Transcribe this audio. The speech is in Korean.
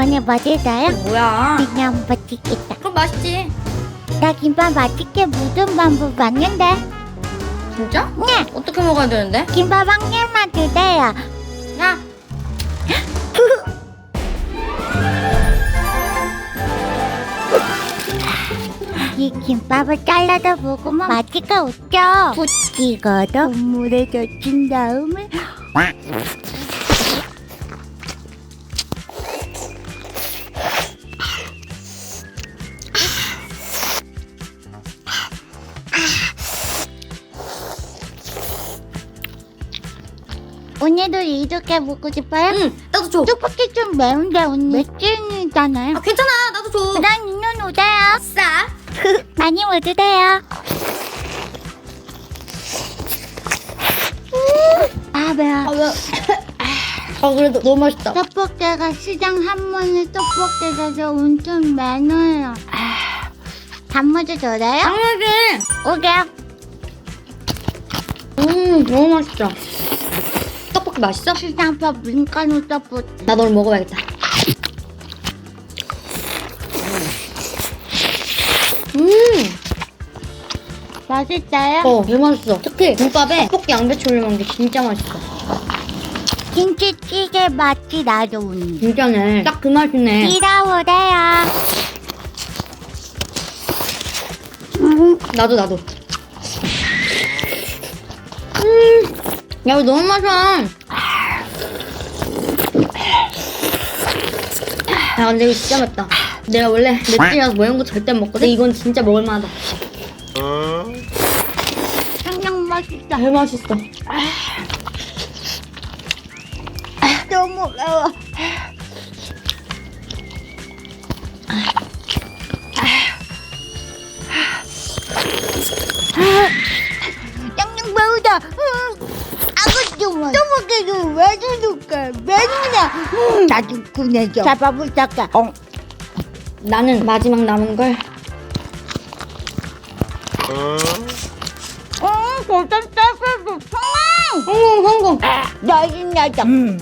이번에 뭐 드세요? 뭐야? 그냥 맛있겠다. 그럼 맛있지. 나 김밥 맛있게 묻은 방법 맞는데? 진짜? 네, 어떻게 먹어야 되는데? 김밥 한 개만 주세요. 야, 이 김밥을 잘라서 먹으면 없죠. 푹 찍어서 국물에 젖힌 다음에 오늘도 이렇게 먹고 싶어요? 응, 나도 줘. 떡볶이 좀 매운데 언니 맥주잖아요. 아, 괜찮아, 나도 줘. 그럼 인연 오세요. 아싸. 많이 먹으세요. 아 매워. 아, 왜? 아, 그래도 너무 맛있다. 떡볶이가 시장 한 번에 떡볶이 가서 엄청 많아요. 단무지 줘요? 당연하지. 오게요. 음, 너무 맛있다. 맛있어? 시장밥 민간우 떡볶이. 나널 먹어야겠다. 음, 맛있어요? 어, 개 맛있어. 특히 김밥에 떡볶이 양배추 올려 먹는 게 진짜 맛있어. 김치찌개 맛이 나도 언니. 진짜네. 딱 그 맛이네. 이라오래요. 음, 나도 나도. 야 이거 너무 맛있어. 야 근데 이거 진짜 맵다. 내가 원래 맵찔이라서 매운 거 절대 안 먹거든. 근데 이건 진짜 먹을만하다. 청양 맛있다. 개 맛있어. 너무 매워. 양양 매우다. 아 구좀 떡볶이도 왜 주줄까? 매우냐? 나좀 보내줘. 잡아볼까? 어. 나는 마지막 남은 걸 응, 고장 음, 따스도 청양. 성공 성공. 나이 나다. 음.